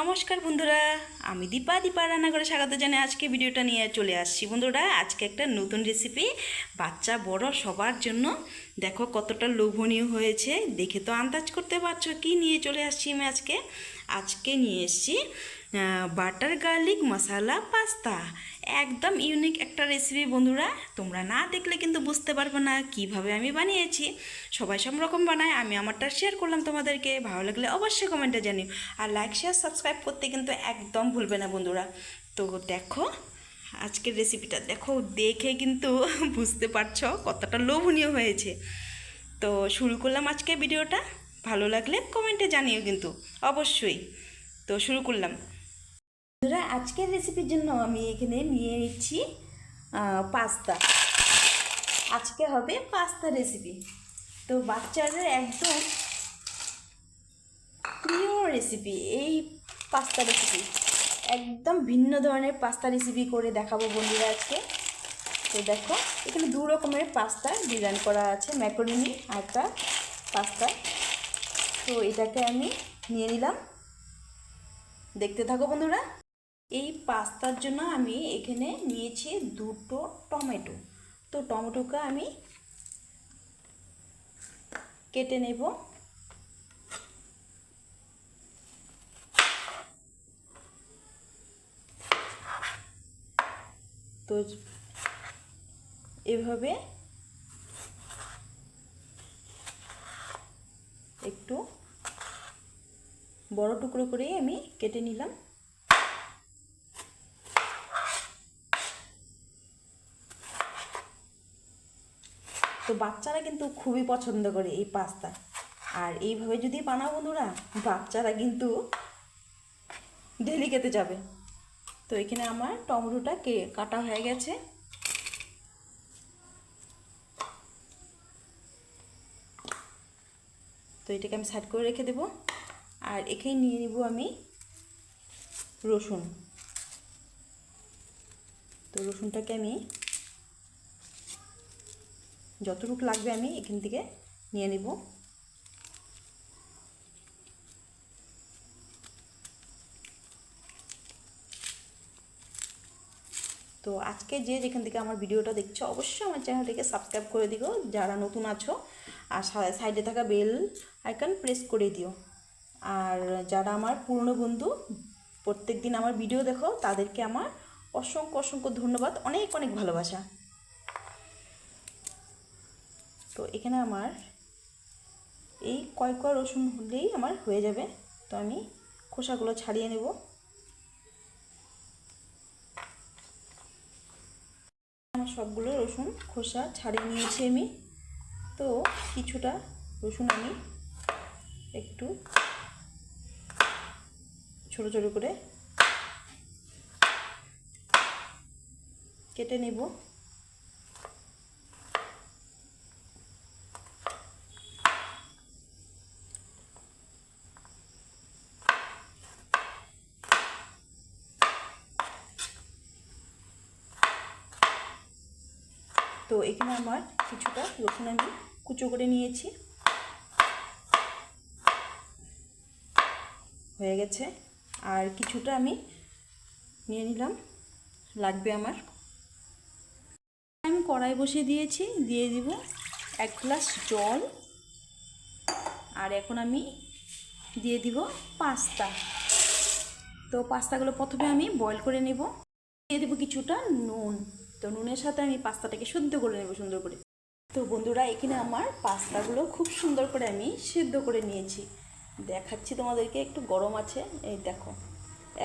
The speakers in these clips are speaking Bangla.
নমস্কার বন্ধুরা, আমি দীপা দীপা রান্নাঘরে স্বাগত জানাই। আজকে ভিডিওটা নিয়ে চলে আসছি। বন্ধুরা, আজকে একটা নতুন রেসিপি বাচ্চা বড় সবার জন্য। দেখো কতটা লোভনীয় হয়েছে, দেখে তো আন্দাজ করতে পারছ কি নিয়ে চলে আসছি আমি আজকে। আজকে নিয়ে এসেছি বাটার গার্লিক মশালা পাস্তা একদম ইউনিক একটা রেসিপি বন্ধুরা। তোমরা না দেখলে কিন্তু বুঝতে পারবে না কীভাবে আমি বানিয়েছি। সবাই সব রকম বানায়, আমি আমারটা শেয়ার করলাম তোমাদেরকে। ভালো লাগলে অবশ্যই কমেন্টে জানিও। আর লাইক শেয়ার সাবস্ক্রাইব করতে কিন্তু একদম ভুলবে না বন্ধুরা। তো দেখো, আজকের রেসিপিটা দেখো, দেখে কিন্তু বুঝতে পারছ কতটা লোভনীয় হয়েছে। তো শুরু করলাম আজকে ভিডিওটা। ভালো লাগলে কমেন্টে জানিও কিন্তু, অবশ্যই। তো শুরু করলাম। বন্ধুরা, আজকের রেসিপির জন্য আমি এখানে নিয়ে নিচ্ছি পাস্তা। আজকে হবে পাস্তা রেসিপি তো বাচ্চাদের একদম প্রিয় রেসিপি এই পাস্তা রেসিপি একদম ভিন্ন ধরনের পাস্তা রেসিপি করে দেখাবো বন্ধুরা আজকে। তো দেখো, এখানে দু রকমের পাস্তা ডিজাইন করা আছে ম্যাকরোনি একটা পাস্তা। তো এটাকে আমি নিয়ে নিলাম। দেখতে থাকো বন্ধুরা। এই পাস্তার জন্য আমি এখানে নিয়েছি দুটো টমেটো। তো টমেটোকে আমি কেটে নেব। তো এভাবে একটু বড় টুকরো করেই আমি কেটে নিলাম। তো বাচ্চারা কিন্তু খুবই পছন্দ করে এই পাস্তা। আর এইভাবে যদি বানাও বন্ধুরা, বাচ্চারা কিন্তু ডেলি খেতে যাবে। তো এখানে আমার টমেটোটা কে, কাটা হয়ে গেছে। তো এটাকে আমি সাইড করে রেখে দেবো। আর এখানে নিয়ে নিব আমি রসুন। তো রসুনটাকে আমি যতটুকু লাগবে আমি এখান থেকে নিয়ে নিব। তো আজকে যে যেখান থেকে আমার ভিডিওটা দেখছ, অবশ্যই আমার চ্যানেলটিকে সাবস্ক্রাইব করে দিও। যারা নতুন আছো, আর সাইডে থাকা বেল আইকন প্রেস করে দিও। আর যারা আমার পুরনো বন্ধু প্রত্যেক দিন আমার ভিডিও দেখো, তাদেরকে আমার অসংখ্য অসংখ্য ধন্যবাদ, অনেক অনেক ভালোবাসা। তো এখানে আমার এই কয় কয় রসুন হলেই আমার হয়ে যাবে। তো আমি খোসাগুলো ছাড়িয়ে নেব। আমার সবগুলো রসুন খোসা ছাড়িয়ে নিয়েছি আমি। তো কিছুটা রসুন আমি একটু ছোট ছোট করে কেটে নেব তো এখানে আমার কিছুটা রসুন আমি কুচো করে নিয়েছি। হয়ে গেছে। আর কিছুটা আমি নিয়ে নিলাম, লাগবে আমার। আমি কড়াই বসিয়ে দিয়েছি, দিয়ে দিব এক গ্লাস জল। আর এখন আমি দিয়ে দিব পাস্তা। তো পাস্তাগুলো প্রথমে আমি বয়েল করে নেব। দিয়ে দেবো কিছুটা নুন। তো নুনের সাথে আমি পাস্তাটাকে শুদ্ধ করে নেব সুন্দর করে। তো বন্ধুরা, এখানে আমার পাস্তাগুলো খুব সুন্দর করে আমি সিদ্ধ করে নিয়েছি। দেখাচ্ছি তোমাদেরকে, একটু গরম আছে। এই দেখো,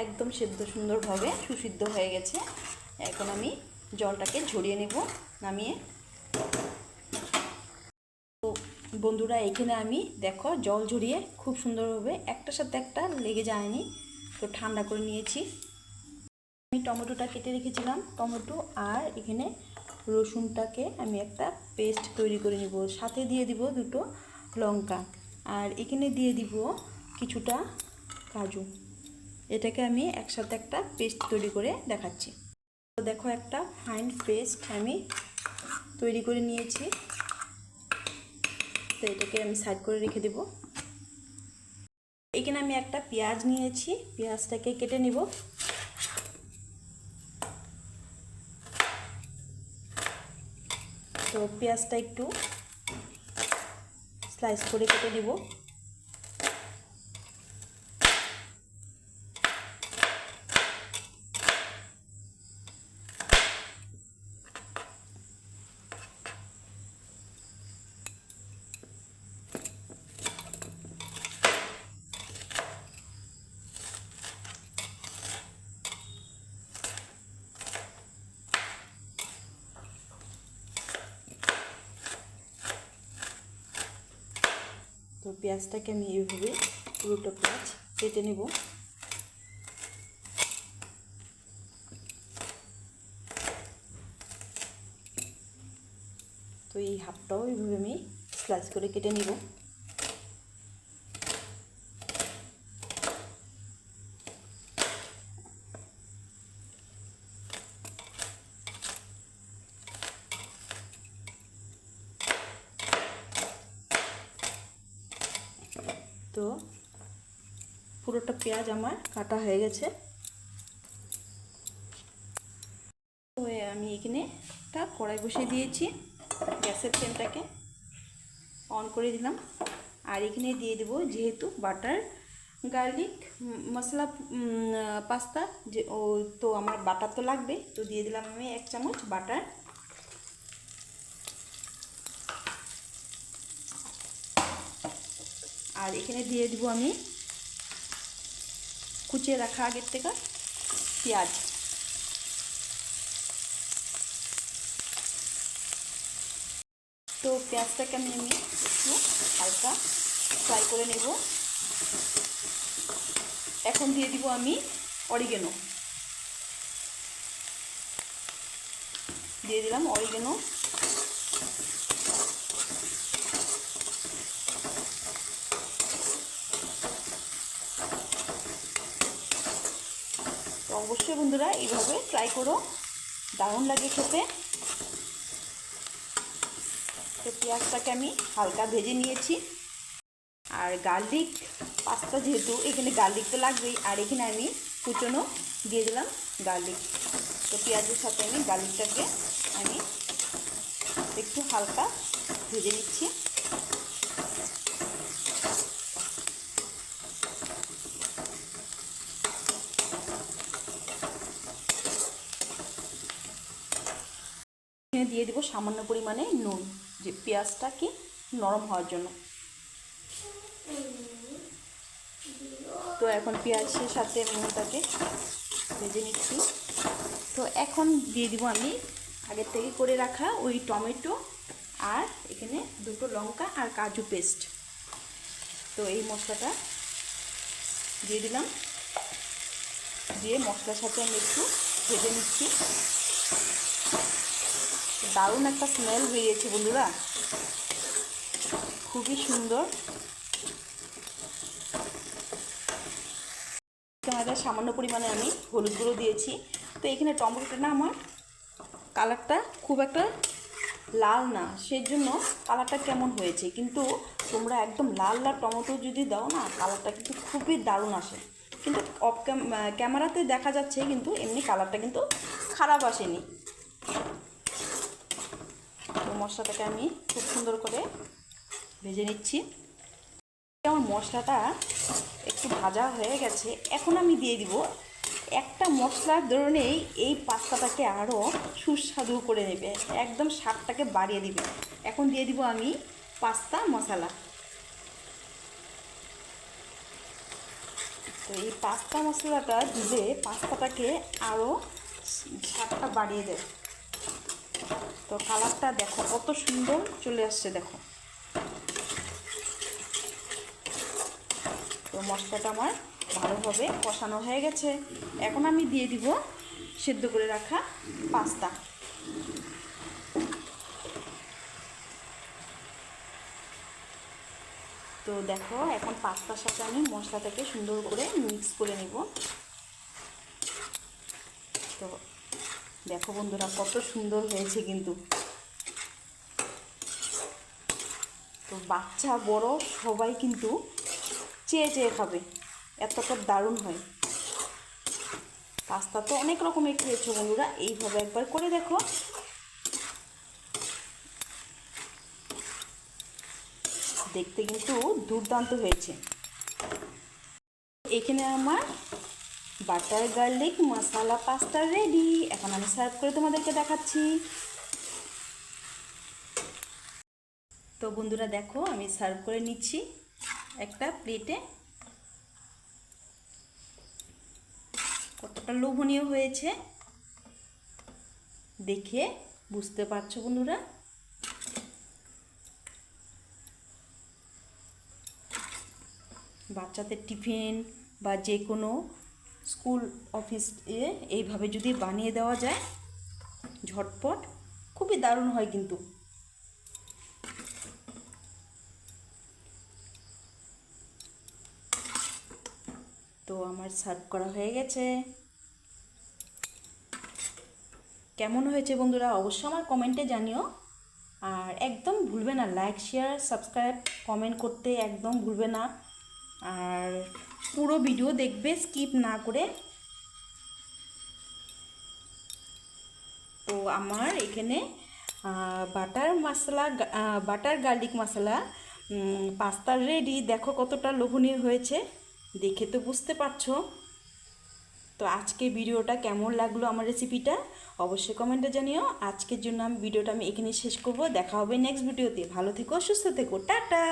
একদম সেদ্ধ সুন্দরভাবে সুসিদ্ধ হয়ে গেছে। এখন আমি জলটাকে ঝরিয়ে নেব, নামিয়ে। তো বন্ধুরা, এখানে আমি দেখো, জল ঝরিয়ে খুব সুন্দরভাবে একটার সাথে একটা লেগে যায়নি। তো ঠান্ডা করে নিয়েছি। আমি টমেটোটা কেটে রেখেছিলাম, টমেটো আর এখানে রসুনটাকে আমি একটা পেস্ট তৈরি করে নিব। সাথে দিয়ে দিব দুটো লঙ্কা আর এখানে দিয়ে দিব কিছুটা কাজু। এটাকে আমি একসাথে একটা পেস্ট তৈরি করে দেখাচ্ছি। তো দেখো একটা ফাইন পেস্ট আমি তৈরি করে নিয়েছি। তো এটাকে আমি সাইড করে রেখে দেব। এখানে আমি একটা পেঁয়াজ নিয়েছি, পেঁয়াজটাকে কেটে নিব। তো পেঁয়াজটা একটু স্লাইস করে কেটে নিব। পেঁয়াজটাকে আমি এইভাবে পুরোটা পেঁয়াজ কেটে নেব। তো এই হাফটাও এইভাবে আমি স্লাইস করে কেটে নিব। তো পুরোটা পেঁয়াজ আমার কাটা হয়ে গেছে। তো আমি এখানে একটা কড়াই বসিয়ে দিয়েছি, গ্যাসের ফ্লেমটাকে অন করে দিলাম। আর এখানে দিয়ে দেবো যেহেতু বাটার, গার্লিক মশলা পাস্তা যে ও তো আমার বাটার তো লাগবে, তো দিয়ে দিলাম আমি এক চামচ বাটার। আর এখানে দিয়ে দিব আমি কুচিয়ে রাখা আগের থেকে পেঁয়াজ। তো পেঁয়াজটাকে আমি আমি একটু হালকা ফ্রাই করে নেব। এখন দিয়ে দিব আমি অরিগেনো। দিয়ে দিলাম অরিগেনো তো অবশ্যই বন্ধুরা, এইভাবে ট্রাই করো। দারুণ লাগে খেতে। তো পেঁয়াজটাকে আমি হালকা ভেজে নিয়েছি। আর গার্লিক পাস্তা যেহেতু, এখানে গার্লিক তো লাগবেই। আর এখানে আমি কুচনো দিয়ে দিলাম গার্লিক তো পেঁয়াজের সাথে আমি গার্লিকটাকে আমি একটু হালকা ভেজে নিচ্ছি এখানে দিয়ে দিব সামান্য পরিমাণে নুন, যে পেঁয়াজটা কি নরম হওয়ার জন্য। তো এখন পেঁয়াজের সাথে নুনটাকে ভেজে নিচ্ছি। তো এখন দিয়ে দিব আমি আগের থেকে করে রাখা ওই টমেটো আর এখানে দুটো লঙ্কা আর কাজু পেস্ট। তো এই মশলাটা দিয়ে দিলাম। দিয়ে মশলার সাথে আমি একটু ভেজে নিচ্ছি। দারুণ একটা স্মেল বেরিয়েছে বন্ধুরা। খুবই সুন্দর। আমাদের সামান্য পরিমাণে আমি হলুদ গুঁড়ো দিয়েছি। তো এখানে টমেটোটা না আমার কালারটা খুব একটা লাল না সেই জন্য কালারটা কেমন হয়েছে? কিন্তু তোমরা একদম লাল লাল টমেটো যদি দাও না, কালারটা কিন্তু খুবই দারুণ আসে। কিন্তু অফ ক্যামেরাতে দেখা যাচ্ছে, কিন্তু এমনি কালারটা কিন্তু খারাপ আসেনি। মশলাটাকে আমি খুব সুন্দর করে ভেজে নিচ্ছি। আমার মশলাটা একটু ভাজা হয়ে গেছে। এখন আমি দিয়ে দিব একটা মশলার ধরনেই এই পাস্তাটাকে আরও সুস্বাদু করে নেবে। একদম স্বাদটাকে বাড়িয়ে দিবে। এখন দিয়ে দিব আমি পাস্তা মশলা। তো এই পাস্তা মশলাটা দিলে পাস্তাটাকে আরও স্বাদটা বাড়িয়ে দেয়। তো কালারটা দেখো, কত সুন্দর চলে আসছে, দেখো। তো মশলাটা আমার ভালোভাবে কষানো হয়ে গেছে। এখন আমি দিয়ে দিব সেদ্ধ করে রাখা পাস্তা। তো দেখো, এখন পাস্তার সাথে আমি মশলাটাকে সুন্দর করে মিক্স করে নেব। তো দেখো বন্ধুরা, কত সুন্দর হয়েছে কিন্তু। তো বাচ্চা, বড় সবাই কিন্তু চেয়ে চেয়ে খাবে। এতটা দারুণ হয়। পাস্তা তো অনেক রকমের খেয়েছো বন্ধুরা, এইভাবে একবার করে দেখো। দেখতে কিন্তু দুর্দান্ত হয়েছে। এখানে আমার butter garlic masala pasta ready এখন আমি সার্ভ করে তোমাদেরকে দেখাচ্ছি। তো বন্ধুরা দেখো, আমি সার্ভ করে নিচ্ছি একটা প্লেটে কতটা লোভনীয় হয়েছে। দেখে বুঝতে পারছ বন্ধুরা? বাচ্চাদের টিফিন বা যে কোনো স্কুল অফিস এ এইভাবে যদি বানিয়ে দেওয়া যায়, ঝটপট, খুবই দারুণ হয় কিন্তু। তো আমার সার্ভ করা হয়ে গেছে। কেমন হয়েছে বন্ধুরা, অবশ্যই আমার কমেন্টে জানিও। আর একদম ভুলবে না, লাইক, শেয়ার, সাবস্ক্রাইব, কমেন্ট করতে একদম ভুলবে না। আর পুরো ভিডিও দেখবে স্কিপ না করে। তো আমার এখানে butter masala butter garlic masala pasta ready দেখো কতটা লোভনীয় হয়েছে। দেখে তো বুঝতে পারছ। তো আজকে ভিডিওটা কেমন লাগল আমার রেসিপিটা অবশ্যই কমেন্টে জানিও। আজকের জন্য আমি ভিডিওটা আমি এখানে শেষ করব। দেখা হবে নেক্সট ভিডিওতে ভালো থেকো, সুস্থ থেকো। টাটা!